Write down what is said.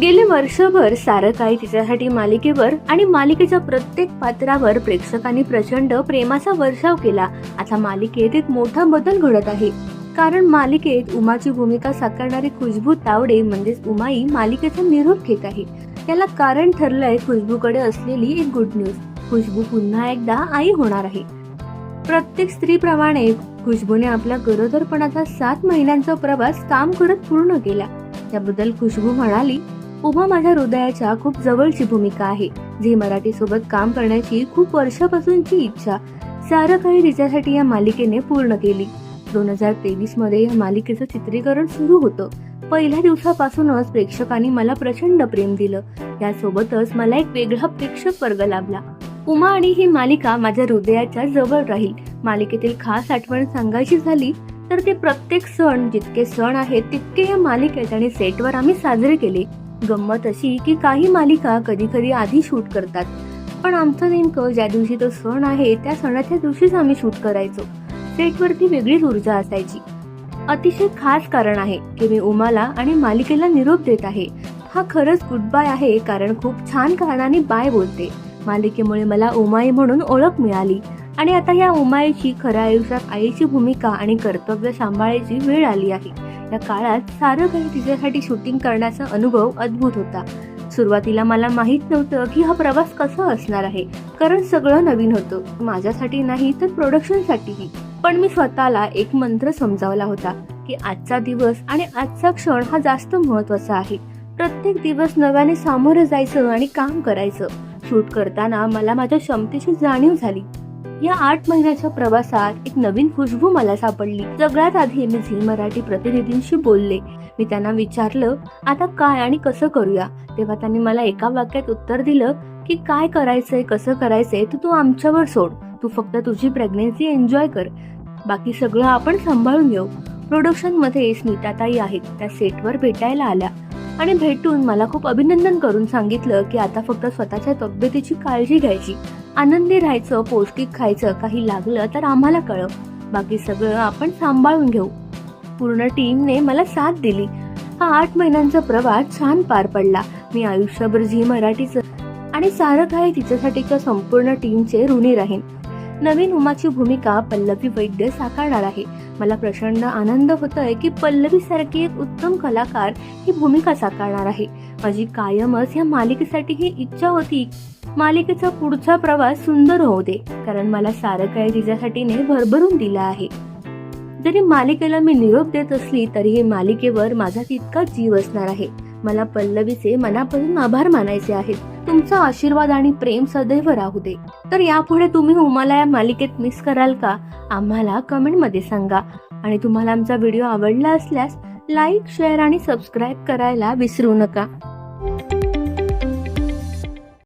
गेले वर्षभर सारं काही तिच्यासाठी मालिकेवर आणि मालिकेच्या प्रत्येक पात्रावर प्रेक्षकांनी प्रचंड प्रेमाचा वर्षाव केला. आता मालिकेत एक मोठा बदल घडत आहे. कारण मालिकेत उमाची भूमिका साकारणारी खुशबू तावडे म्हणजेच उमाई मालिकेचा निरोप घेत आहे. याला कारण ठरलंय खुशबूकडे असलेली एक गुड न्यूज खुशबू पुन्हा एकदा आई होणार आहे. प्रत्येक स्त्रीप्रमाणे खुशबूने आपला गरोदरपणाचा सात महिन्यांचा प्रवास काम करत पूर्ण केला. त्याबद्दल खुशबू म्हणाली उमा माझ्या हृदयाच्या खूप जवळची भूमिका आहे जी मराठी सोबत काम करण्याची खूप वर्षापासूनची इच्छा सारं काही तिच्यासाठी या मालिकेने पूर्ण केली. दोन हजार तेवीसमध्ये या मालिकेचं चित्रीकरण सुरू होतं. पहिल्या दिवसापासूनच प्रेक्षकांनी मला प्रचंड प्रेम दिलं. यासोबतच मला एक वेगळा प्रेक्षक वर्ग लाभला. उमा आणि ही मालिका माझ्या हृदयाच्या जवळ राहील. मालिकेतील खास आठवण सांगायची झाली तर ते प्रत्येक सण जितके सण आहेत तितके या मालिकेत आणि सेटवर आम्ही साजरे केले. गंमत अशी की काही मालिका कधी कधी आधी शूट करतात. पण आमचं नेमकं ज्या दिवशी तो सण आहे त्या सणाच्या दिवशीच आम्ही शूट करायचो. सेटवरती वेगळीच ऊर्जा असायची. अतिशय खास कारण आहे की मी उमाला आणि मालिकेला निरोप देत आहे. हा खरंच गुड बाय आहे कारण खूप छान कारणाने बाय बोलते. मालिकेमुळे मला उमाई म्हणून ओळख मिळाली. आणि आता या उमाईची खऱ्या आयुष्यात आईची भूमिका आणि कर्तव्य सांभाळायची वेळ आली आहे. त्या काळात सारं काही तिच्यासाठी शूटिंग करण्याचा अनुभव अद्भुत होता. सुरुवातीला मला माहीत नव्हतं की हा प्रवास कसा असणार आहे. कारण सगळं नवीन होतं. माझ्यासाठी नाही तर प्रोडक्शनसाठीही पण मी स्वतःला एक मंत्र समजावला होता की आजचा दिवस आणि आजचा क्षण हा जास्त महत्त्वाचा आहे. प्रत्येक दिवस नव्याने सामोरं जायचं आणि काम करायचं. शूट करताना मला माझ्या क्षमतेची जाणीव झाली. या आठ महिन्याच्या प्रवासात एक नवीन खुशबू मला सापडली. सगळ्यात आधी मी झी मराठी प्रतिनिधींशी बोलले. मी त्यांना विचारलं आता काय आणि कसं करूया? तेव्हा त्यांनी मला एका वाक्यात उत्तर दिलं की काय करायचंय कसं करायचंय तर तू आमच्यावर सोड. तू फक्त तुझी प्रेग्नेन्सी एन्जॉय कर. बाकी सगळं आपण सांभाळून घेऊ प्रोडक्शनमध्ये स्मिताताई आहेत. त्या सेटवर भेटायला आल्या. आणि भेटून मला खूप अभिनंदन करून सांगितलं की आता फक्त स्वतःच्या तब्येतीची काळजी घ्यायची. आनंदी राहायचं पौष्टिक खायचं काही लागलं तर आम्हाला कळव. बाकी सगळं आपण सांभाळून घेऊ. पूर्ण टीमने मला साथ दिली. हा आठ महिन्यांचा प्रवास छान पार पडला. मी आयुष्यभर झी मराठीचं आणि सारं काही तिच्यासाठीच्या संपूर्ण टीमचे ऋणी राहीन. नवीन उमाची भूमिका पल्लवी वैद्य साकारणार आहे. मला प्रचंड आनंद होतोय की पल्लवी सारखी एक उत्तम कलाकार ही भूमिका साकारणार आहे. माझी कायमच या मालिकेसाठी ही इच्छा होती. मालिकेचा पुढचा प्रवास सुंदर होऊ दे कारण मला सारं काही तिच्यासाठीने भरभरून दिलं आहे. जरी मालिकेला मी निरोप देत असली तरीही मालिकेवर माझा तितकाच जीव असणार आहे. मला पल्लवीचे मनापासून आभार मानायचे आहेत. तुमचा आशीर्वाद आणि प्रेम सदैव राहू दे. तर यापुढे तुम्ही उमाला या मालिकेत मिस कराल का? आम्हाला कमेंटमध्ये सांगा. आणि तुम्हाला आमचा व्हिडिओ आवडला असल्यास लाईक शेअर आणि सबस्क्राईब करायला विसरू नका.